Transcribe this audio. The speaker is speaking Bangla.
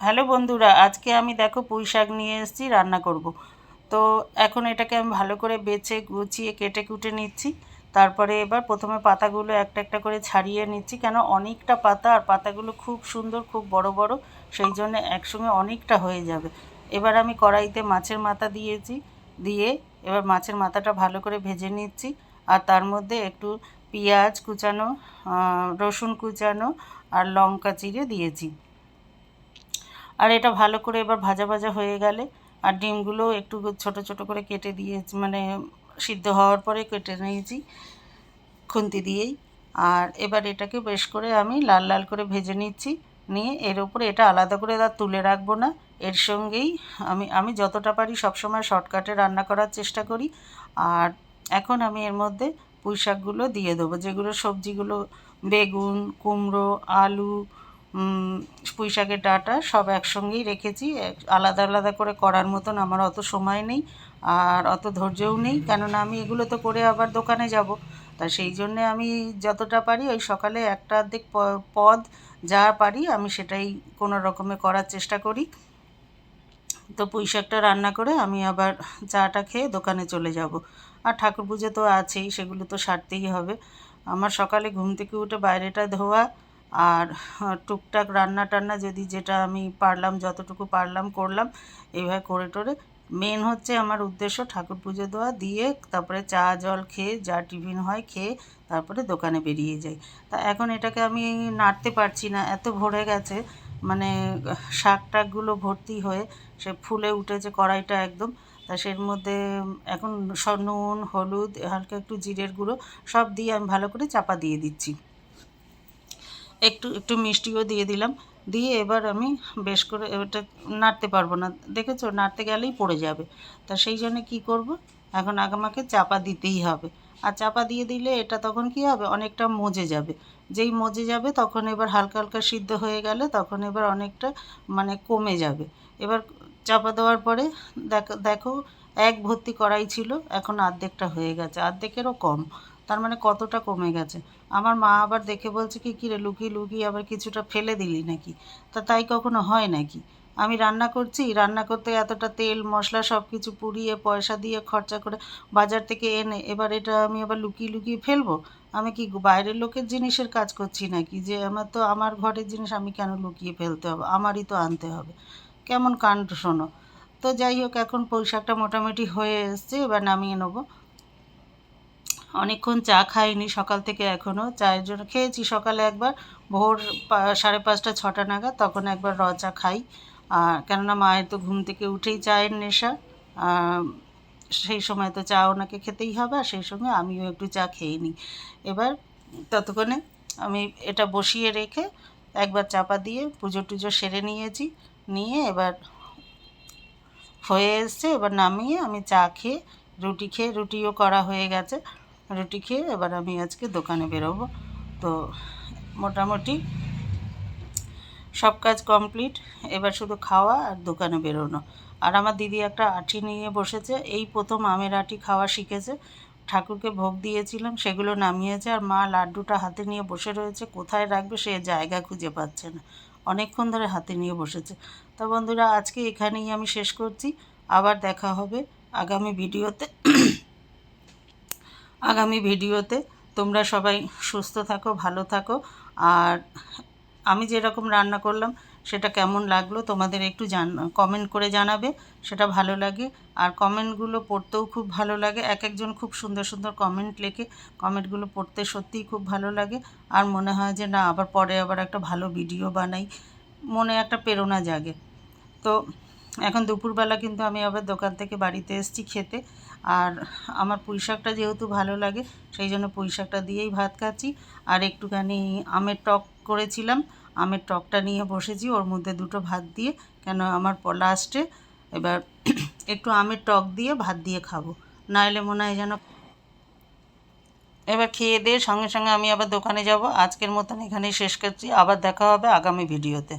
হ্যালো বন্ধুরা, আজকে আমি দেখো পুঁই শাক নিয়ে এসেছি, রান্না করব। তো এখন এটাকে আমি ভালো করে বেছে, গুছিয়ে, কেটে কুটে নিচ্ছি। তারপরে এবার প্রথমে পাতাগুলো একটা একটা করে ছাড়িয়ে নিচ্ছি, কেন অনেকটা পাতা আর পাতাগুলো খুব সুন্দর, খুব বড় বড়, সেই জন্য একসঙ্গে অনেকটা হয়ে যাবে। এবার আমি কড়াইতে মাছের মাথা দিয়েছি, দিয়ে এবার মাছের মাথাটা ভালো করে ভেজে নিচ্ছি। আর তার মধ্যে একটু পেঁয়াজ কুচানো রসুন কুচানো আর লঙ্কা চিড়ে দিয়েছি। আর এটা ভালো করে এবার ভাজা ভাজা হয়ে গেলে আর ডিমগুলো একটু ছোট ছোট করে কেটে দিয়েছি মানে সিদ্ধ হওয়ার পরে কেটে নিয়েছি খুন্তি দিয়েই। আর এবার এটাকে বেশ করে আমি লাল লাল করে ভেজে নিচ্ছি, নিয়ে এর উপরে এটা আলাদা করে আর তুলে রাখব না। এর সঙ্গেই আমি আমি যতটা পারি সবসময় শর্টকাটে রান্না করার চেষ্টা করি। আর এখন আমি এর মধ্যে পুঁই শাকগুলো দিয়ে দেবো, যেগুলো সবজিগুলো, বেগুন, কুমড়ো, আলু পুঁই শাকের ডাঁটা সব একসঙ্গেই রেখেছি। আলাদা আলাদা করে করার মতন আমার অত সময় নেই আর অত ধৈর্যও নেই। কেননা আমি এগুলো তো করে আবার দোকানে যাব। তা সেই জন্যে আমি যতটা পারি ওই সকালে একটা অর্ধেক পদ যা পারি আমি সেটাই কোনো রকমে করার চেষ্টা করি। তো পুঁই শাকটা রান্না করে আমি আবার চাটা খেয়ে দোকানে চলে যাব। আর ঠাকুর পুজো তো আছেই, সেগুলো তো সারতেই হবে। আমার সকালে ঘুম থেকে উঠে বাইরেটা ধোয়া আর টুকটাক রান্না টান্না যদি যেটা আমি পারলাম, যতটুকু পারলাম করলাম এইভাবে করে টোরে। মেন হচ্ছে আমার উদ্দেশ্য ঠাকুর পুজো দেওয়া, দিয়ে তারপরে চা, জল খেয়ে, যা টিফিন হয় খেয়ে তারপরে দোকানে বেরিয়ে যাই। তা এখন এটাকে আমি নাড়তে পারছি না, এত ভরে গেছে মানে শাক টাকগুলো ভর্তি হয়ে সে ফুলে উঠেছে কড়াইটা একদম। তা সের মধ্যে এখন নুন, হলুদ, হালকা একটু জিরের গুঁড়ো, সব দিয়ে আমি ভালো করে চাপা দিয়ে দিচ্ছি। একটু একটু মিষ্টিও দিয়ে দিলাম। দিয়ে এবার আমি বেশ করে ওটা নাড়তে পারব না। দেখেছ? নাড়তে গেলেই পড়ে যাবে। তা সেই জন্য কী করব? এখন আগামাকে চাপা দিতেই হবে। আর চাপা দিয়ে দিলে এটা তখন কি হবে? অনেকটা মজে যাবে। যেই মজে যাবে তখন এবার হালকা হালকা সিদ্ধ হয়ে গেলে তখন এবার অনেকটা মানে কমে যাবে। এবার চাপা দেওয়ার পরে দেখো দেখো এক ভর্তি করাই ছিল, এখন আর্ধেকটা হয়ে গেছে। আর্ধেকেরও কম, তার মানে কতটা কমে গেছে? আমার মা আবার দেখে বলছে কি, কিরে লুকিয়ে লুকিয়ে আবার কিছুটা ফেলে দিলি নাকি? তা তাই কখনো হয় নাকি? আমি রান্না করছি, রান্না করতে এতটা তেল, মশলা সব কিছু পুড়িয়ে, পয়সা দিয়ে, খরচা করে বাজার থেকে এনে, এবার এটা আমি আবার লুকিয়ে লুকিয়ে ফেলব? আমি কি বাইরের লোকের জিনিসের কাজ করছি নাকি? যে আমার তো, আমার ঘরের জিনিস আমি কেন লুকিয়ে ফেলতে হবে? আমারই তো আনতে হবে। কেমন কাণ্ড শোনো। তো যাই হোক, এখন পোশাকটা মোটামুটি হয়ে এসছে, এবার নামিয়ে নেব। অনেকক্ষণ চা খাইনি সকাল থেকে এখনও চায়ের জন্য খেয়েছি সকালে একবার, ভোর সাড়ে পাঁচটা, ছটা নাগাদ, তখন একবার র চা খাই। আর কেননা মায়ের তো ঘুম থেকে উঠেই চায়ের নেশা সেই সময় তো চা ওনাকে খেতেই হবে, আর সেই সঙ্গে আমিও একটু চা খেয়ে নিই। এবার ততক্ষণে আমি এটা বসিয়ে রেখে একবার চাপা দিয়ে পুজো টুজো সেরে নিয়েছি, নিয়ে এবার হয়ে এসছে, এবার নামিয়ে আমি চা খেয়ে রুটি খেয়ে, রুটিও করা হয়ে গেছে। রুটি খেয়ে এবার আমি আজকে দোকানে বেরোবো। তো মোটামুটি সব কাজ কমপ্লিট, এবার শুধু খাওয়া আর দোকানে বেরোনো। আর আমার দিদি একটা আঠি নিয়ে বসেছে, এই প্রথম আমের আঠি খাওয়া শিখেছে। ঠাকুরকে ভোগ দিয়েছিলাম, সেগুলো নামিয়েছে, আর মা লাড্ডুটা হাতে নিয়ে বসে রয়েছে, কোথায় রাখবে সে জায়গা খুঁজে পাচ্ছে না। অনেকক্ষণ ধরে হাতে নিয়ে বসেছে। তো বন্ধুরা, আজকে এখানেই আমি শেষ করছি। আবার দেখা হবে আগামী ভিডিওতে। আগামী ভিডিওতে। তোমরা সবাই সুস্থ থাকো, ভালো থাকো। আর আমি যেরকম রান্না করলাম সেটা কেমন লাগল তোমাদের একটু জান কমেন্ট করে জানাবে, সেটা ভালো লাগে। আর কমেন্টগুলো পড়তেও খুব ভালো লাগে। এক একজন খুব সুন্দর সুন্দর কমেন্ট লেখে কমেন্টগুলো পড়তে সত্যিই খুব ভালো লাগে। আর মনে হয় যে না, আবার পরে আবার একটা ভালো ভিডিও বানাই, মনে একটা প্রেরণা জাগে। তো এখন দুপুরবেলা কিন্তু আমি আবার দোকান থেকে বাড়িতে এসেছি খেতে। আর আমার পুঁই শাকটা যেহেতু ভালো লাগে, সেই জন্য পুঁই শাকটা দিয়েই ভাত খাচ্ছি। আর একটুখানি আমের টক করেছিলাম। আমের টকটা নিয়ে বসেছি, ওর মধ্যে দুটো ভাত দিয়ে, কেন আমার লাস্টে এবার একটু আমের টক দিয়ে ভাত দিয়ে খাব। নাহলে মনে হয় যেন এবার খেয়ে দিয়ে সঙ্গে সঙ্গে আমি আবার দোকানে যাব। আজকের মতন এখানেই শেষ করছি। আবার দেখা হবে আগামী ভিডিওতে